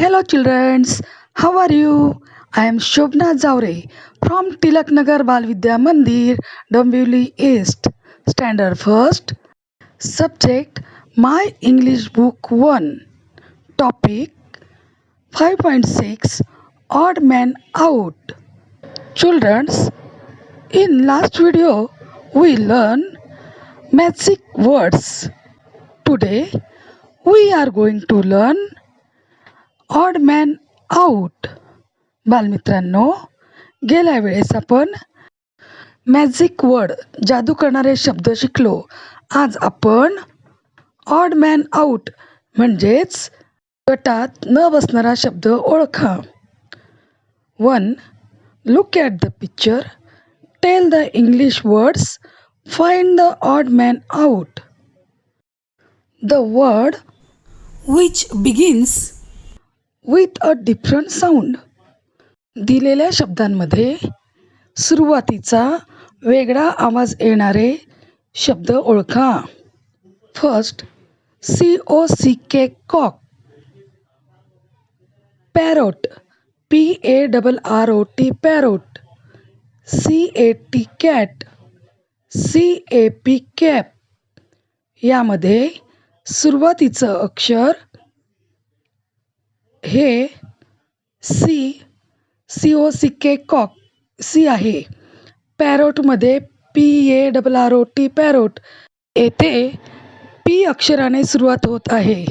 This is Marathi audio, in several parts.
Hello, childrens. How are you? I am Shobna Zaure from Tilaknagar Bal Vidya Mandir, Dombivli East. Standard first. Subject My English Book 1. Topic 5.6 Odd Man Out. Childrens, in last video we learn magic words. Today we are going to learn odd man out बालमित्रांनो गेल्या वेळेस आपण मॅजिक वर्ड जादू करणारे शब्द शिकलो. आज आपण ऑड मॅन आऊट म्हणजेच गटात न बसणारा शब्द ओळखा. One look at the picture tell the English words find the odd man out the word which begins with a different sound. दिलेल्या शब्दांमध्ये सुरुवातीचा वेगळा आवाज येणारे शब्द ओळखा. First C O C K cock parrot P A double R O T parrot C A T cat C A P cap यामध्ये सुरुवातीचं अक्षर हे C C O C K cock C आहे. पॅरोटमध्ये P A double R O T parrot येथे पी अक्षराने सुरुवात होत आहे.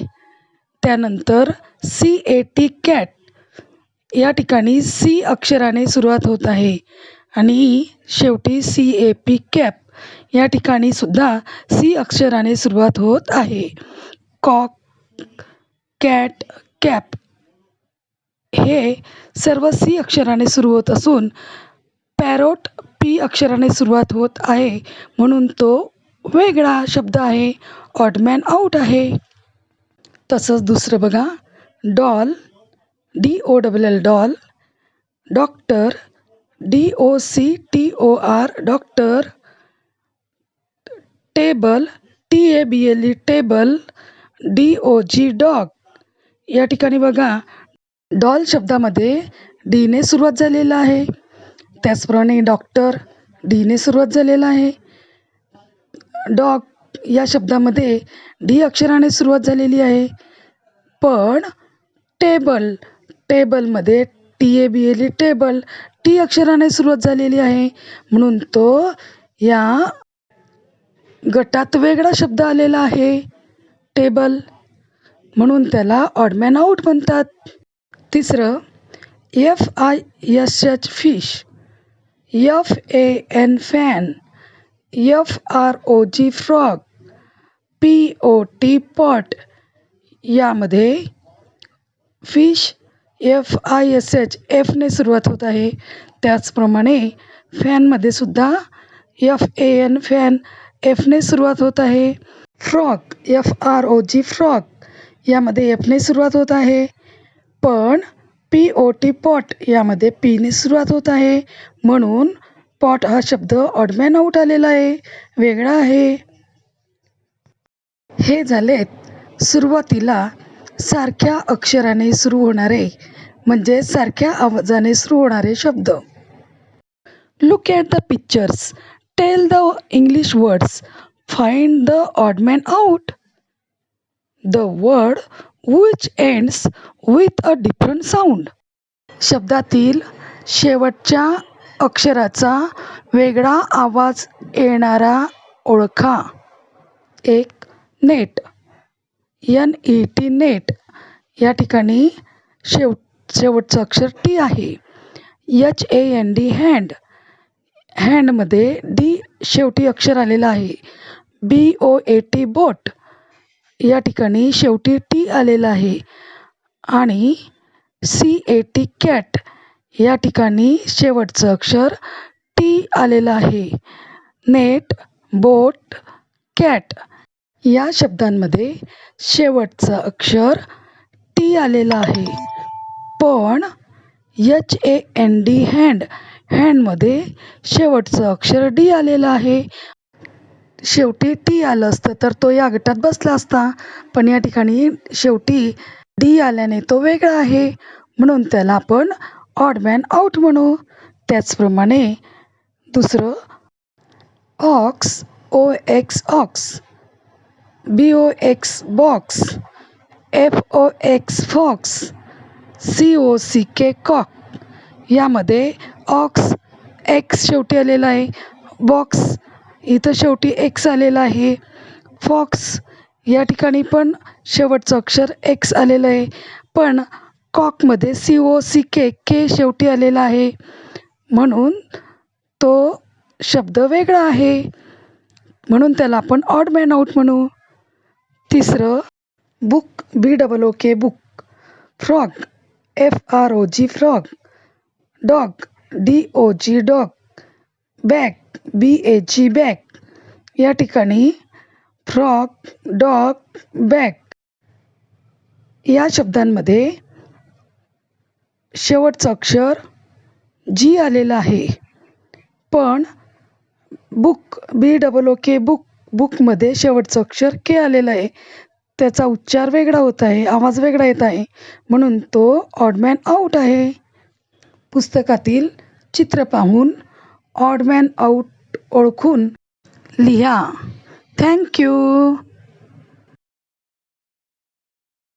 त्यानंतर सी ए टी कॅट या ठिकाणी सी अक्षराने सुरुवात होत आहे. आणि शेवटी सी ए पी कॅप या ठिकाणी सुद्धा सी अक्षराने सुरुवात होत आहे. कॉक कॅट कॅप हे सर्व सी अक्षराने सुरू होत असून पॅरोट पी अक्षराने सुरुवात होत आहे. म्हणून तो वेगळा शब्द आहे. ऑडमॅन आऊट आहे. तसंच दुसरं बघा. Doll D O double L doll, doctor D O C T O R doctor, table T A B L E table D O G dog. या ठिकाणी बघा. डॉल शब्दामध्ये डीने सुरुवात झालेला आहे. त्याचप्रमाणे डॉक्टर डीने सुरुवात झालेला आहे. डॉग या शब्दामध्ये डी अक्षराने सुरुवात झालेली आहे. पण टेबल टेबलमध्ये T A B L E table T अक्षराने सुरुवात झालेली आहे. म्हणून तो या गटात वेगळा शब्द आलेला आहे. टेबल. म्हणून त्याला ऑडमॅन आऊट म्हणतात. तिसरं, F I S H fish, F A N fan, F R O G frog, P O T pot, यामध्ये fish, F I S H एफने सुरुवात होत आहे. त्याचप्रमाणे फॅनमध्ये सुद्धा एफ़ ए एन फॅन एफने सुरुवात होत आहे. Frock F R O G frog, यामध्ये एफने सुरुवात होत आहे. पण पी ओ टी पॉट यामध्ये पीने सुरुवात होत आहे. म्हणून पॉट हा शब्द ऑडमॅन आऊट आलेला आहे. वेगळा आहे. हे झालेत सुरुवातीला सारख्या अक्षराने सुरू होणारे म्हणजे सारख्या आवाजाने सुरू होणारे शब्द. Look at the pictures tell the English words find the odd man out the word which ends with a different sound शब्दातील शेवटच्या अक्षराचा वेगळा आवाज येणारा ओळखा. एक net. N E T net. या ठिकाणी शेव शेवटचं अक्षर टी आहे. H A N D hand हँडमध्ये D शेवटी अक्षर आलेलं आहे. बी ओ ए टी बोट या ठिकाणी शेवटी टी आलेलं आहे. आणि सी ए टी कॅट या ठिकाणी शेवटचं अक्षर टी आलेलं आहे. नेट बोट कॅट या शब्दांमध्ये शेवटचं अक्षर टी आलेलं आहे. पण H A N D hand हँडमध्ये शेवटचं अक्षर डी आलेलं आहे. शेवटी टी आलं असतं. तर तो या गटात बसला असता. पण या ठिकाणी शेवटी डी आल्याने तो वेगळा आहे. म्हणून त्याला आपण ऑडमॅन आऊट म्हणू. त्याचप्रमाणे दुसरं ox O X ox B O X box F O X fox C O C K cock यामध्ये ऑक्स एक्स शेवटी आलेला आहे. बॉक्स इथं शेवटी एक्स आलेला आहे. फॉक्स या ठिकाणी पण शेवटचं अक्षर एक्स आलेलं आहे. पण कॉकमध्ये सी ओ सी के के शेवटी आलेला आहे. म्हणून तो शब्द वेगळा आहे. म्हणून त्याला आपण ऑड मॅन आऊट म्हणू. तिसरं book B double O K book frog F R O G frog dog D O G dog bag B A G bag या ठिकाणी फ्रॉक डॉग बॅग या शब्दांमध्ये शेवटचं अक्षर जी आलेलं आहे. पण book B double O K book बुकमध्ये शेवटचं अक्षर के आलेलं आहे. त्याचा उच्चार वेगळा होत आहे आवाज वेगळा येत आहे. म्हणून तो ऑडमॅन आऊट आहे. पुस्तकातील चित्र पाहून ऑडमॅन आऊट ओळखून लिहा. थँक्यू